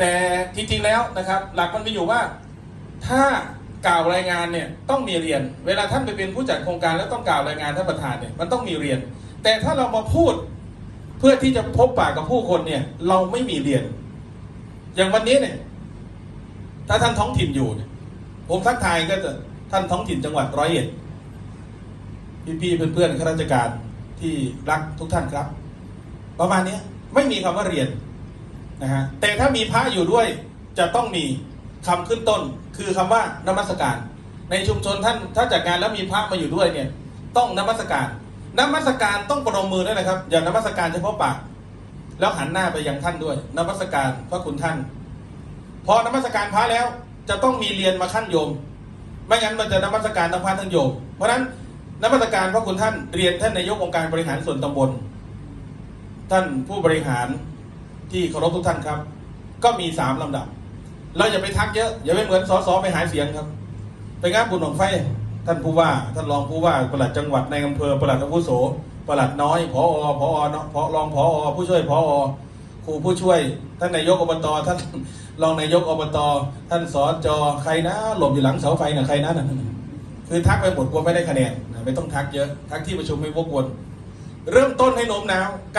แต่จริงๆแล้วนะครับ หลักมันมีอยู่ว่าถ้ากล่าวรายงานเนี่ยต้องมีเรียน เวลาท่านไปเป็นผู้จัดโครงการแล้วต้องกล่าวรายงานท่านประธานเนี่ยมันต้องมีเรียน แต่ถ้าเรามาพูดเพื่อที่จะพบปากกับผู้คนเนี่ยเราไม่มีเรียน อย่างวันนี้เนี่ยถ้าท่านท้องถิ่นอยู่เนี่ยผมทักทายก็จะท่านท้องถิ่นจังหวัดร้อยเอ็ดพี่ๆเพื่อนๆข้าราชการที่รักทุกท่านครับ ประมาณนี้ไม่มีคำว่าเรียน นะฮะแต่ถ้ามีพระอยู่ด้วยจะต้องมีคำขึ้นต้น คือคำว่านมัสการ ในชุมชนท่านถ้าจัดงานแล้วมีพระมาอยู่ด้วยเนี่ยต้องนมัสการนมัสการต้องประนมมือด้วยนะครับ อย่านมัสการเฉพาะปากแล้วหันหน้าไปยังท่านด้วยนมัสการพระคุณท่าน พอนมัสการพระแล้วจะต้องมีเรียนมาขั้นโยม ไม่งั้นมันจะนมัสการทั้งพระทั้งโยม เพราะฉะนั้นนมัสการพระคุณท่านเรียนท่านนายกองค์การบริหารส่วนตำบล ท่านผู้บริหาร ที่เคารพทุกท่านครับ ก็มีสามลำดับ เราอย่าไปทักเยอะอย่าไปเหมือนสสไปหาเสียงครับ ไปงานบุญหนองไฟ ท่านผู้ว่า ท่านรองผู้ว่าปลัดจังหวัดในอำเภอปลัดอาวุโสปลัดน้อยพอพอเนาะพอรองพอผู้ช่วยพอครูผู้ช่วย ท่านนายกอบตท่านรองนายกอบตท่านสจใครนะหลบอยู่หลังเสาไฟนะใครนะนั่นคือทักไปหมดกลัวไม่ได้คะแนนไม่ต้องทักเยอะทักที่ประชุมไม่วกวน เริ่มต้นให้โน้มน้าวการ